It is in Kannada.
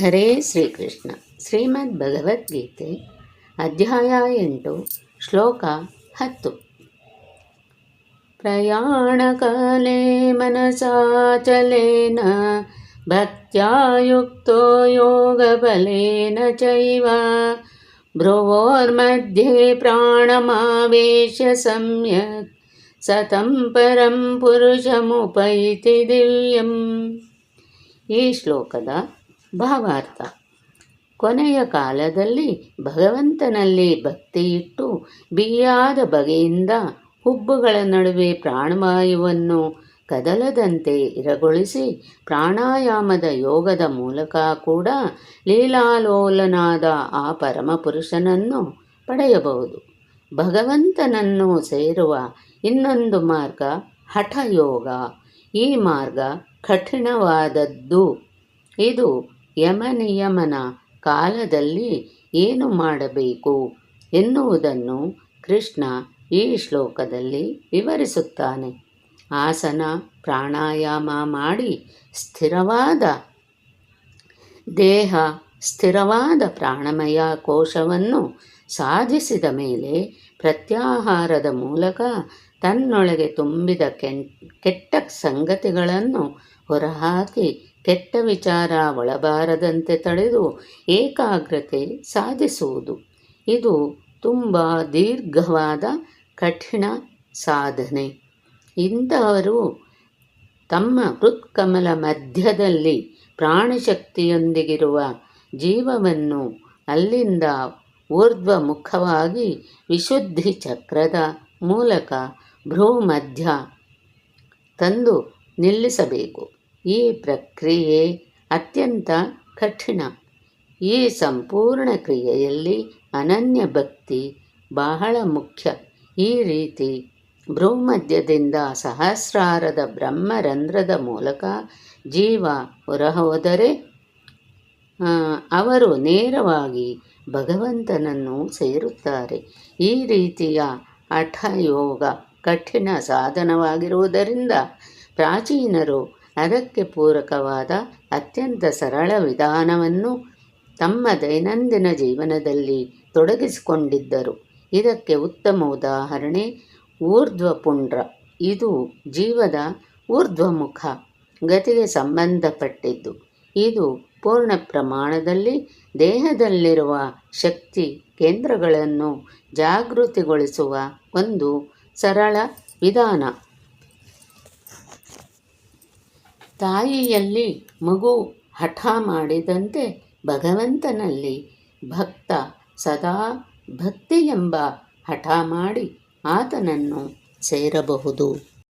ಹರೇ ಶ್ರೀಕೃಷ್ಣ ಶ್ರೀಮದ್ ಭಗವದ್ಗೀತೆ ಅಧ್ಯಾಯ ಎಂಟು ಶ್ಲೋಕ ಹತ್ತು ಪ್ರಯಾಣಕಾಲೇ ಮನಸಾಚಲೇನ ಭಕ್ತ್ಯಾಯುಕ್ತೋ ಯೋಗಬಲೇನ ಚೈವ ಭ್ರುವೋರ್ಮಧ್ಯೆ ಪ್ರಾಣಮಾವೇಶ್ಯ ಸಮ್ಯಕ್ ಸತಂ ಪರಂ ಪುರುಷಮುಪೈತಿ ದಿವ್ಯಂ ಈ ಶ್ಲೋಕದ ಭಾವಾರ್ಥ. ಕೊನೆಯ ಕಾಲದಲ್ಲಿ ಭಗವಂತನಲ್ಲಿ ಭಕ್ತಿಯಿಟ್ಟು ಬಿಯಾದ ಬಗೆಯಿಂದ ಹುಬ್ಬುಗಳ ನಡುವೆ ಪ್ರಾಣವಾಯುವನ್ನು ಕದಲದಂತೆ ಇರಗೊಳಿಸಿ ಪ್ರಾಣಾಯಾಮದ ಯೋಗದ ಮೂಲಕ ಕೂಡ ಲೀಲಾಲೋಲನಾದ ಆ ಪರಮಪುರುಷನನ್ನು ಪಡೆಯಬಹುದು. ಭಗವಂತನನ್ನು ಸೇರುವ ಇನ್ನೊಂದು ಮಾರ್ಗ ಹಠಯೋಗ. ಈ ಮಾರ್ಗ ಕಠಿಣವಾದದ್ದು. ಇದು ಯಮನಿಯಮನ ಕಾಲದಲ್ಲಿ ಏನು ಮಾಡಬೇಕು ಎನ್ನುವುದನ್ನು ಕೃಷ್ಣ ಈ ಶ್ಲೋಕದಲ್ಲಿ ವಿವರಿಸುತ್ತಾನೆ. ಆಸನ ಪ್ರಾಣಾಯಾಮ ಮಾಡಿ ಸ್ಥಿರವಾದ ದೇಹ, ಸ್ಥಿರವಾದ ಪ್ರಾಣಮಯ ಕೋಶವನ್ನು ಸಾಧಿಸಿದ ಮೇಲೆ ಪ್ರತ್ಯಾಹಾರದ ಮೂಲಕ ತನ್ನೊಳಗೆ ತುಂಬಿದ ಕೆಟ್ಟ ಸಂಗತಿಗಳನ್ನು ಹೊರಹಾಕಿ ಕೆಟ್ಟ ವಿಚಾರ ಒಳಬಾರದಂತೆ ತಡೆದು ಏಕಾಗ್ರತೆ ಸಾಧಿಸುವುದು. ಇದು ತುಂಬ ದೀರ್ಘವಾದ ಕಠಿಣ ಸಾಧನೆ. ಇಂಥವರು ತಮ್ಮ ಹೃತ್ಕಮಲ ಮಧ್ಯದಲ್ಲಿ ಪ್ರಾಣಶಕ್ತಿಯೊಂದಿಗಿರುವ ಜೀವವನ್ನು ಅಲ್ಲಿಂದ ಊರ್ಧ್ವಮುಖವಾಗಿ ವಿಶುದ್ಧಿ ಚಕ್ರದ ಮೂಲಕ ಭ್ರೂಮಧ್ಯ ತಂದು ನಿಲ್ಲಿಸಬೇಕು. ಈ ಪ್ರಕ್ರಿಯೆ ಅತ್ಯಂತ ಕಠಿಣ. ಈ ಸಂಪೂರ್ಣ ಕ್ರಿಯೆಯಲ್ಲಿ ಅನನ್ಯ ಭಕ್ತಿ ಬಹಳ ಮುಖ್ಯ. ಈ ರೀತಿ ಭ್ರೂಮಧ್ಯದಿಂದ ಸಹಸ್ರಾರದ ಬ್ರಹ್ಮರಂಧ್ರದ ಮೂಲಕ ಜೀವ ಹೊರಹೋದರೆ ಅವರು ನೇರವಾಗಿ ಭಗವಂತನನ್ನು ಸೇರುತ್ತಾರೆ. ಈ ರೀತಿಯ ಹಠಯೋಗ ಕಠಿಣ ಸಾಧನವಾಗಿರುವುದರಿಂದ ಪ್ರಾಚೀನರು ಅದಕ್ಕೆ ಪೂರಕವಾದ ಅತ್ಯಂತ ಸರಳ ವಿಧಾನವನ್ನು ತಮ್ಮ ದೈನಂದಿನ ಜೀವನದಲ್ಲಿ ತೊಡಗಿಸಿಕೊಂಡಿದ್ದರು. ಇದಕ್ಕೆ ಉತ್ತಮ ಉದಾಹರಣೆ ಊರ್ಧ್ವಪುಂಡ್ರ. ಇದು ಜೀವದ ಊರ್ಧ್ವಮುಖ ಗತಿಗೆ ಸಂಬಂಧಪಟ್ಟಿದ್ದು. ಇದು ಪೂರ್ಣ ಪ್ರಮಾಣದಲ್ಲಿ ದೇಹದಲ್ಲಿರುವ ಶಕ್ತಿ ಕೇಂದ್ರಗಳನ್ನು ಜಾಗೃತಿಗೊಳಿಸುವ ಒಂದು ಸರಳ ವಿಧಾನ. ತಾಯಿಯಲ್ಲಿ ಮಗು ಹಠ ಮಾಡಿದಂತೆ ಭಗವಂತನಲ್ಲಿ ಭಕ್ತ ಸದಾ ಭಕ್ತಿ ಎಂಬ ಹಠ ಮಾಡಿ ಆತನನ್ನು ಸೇರಬಹುದು.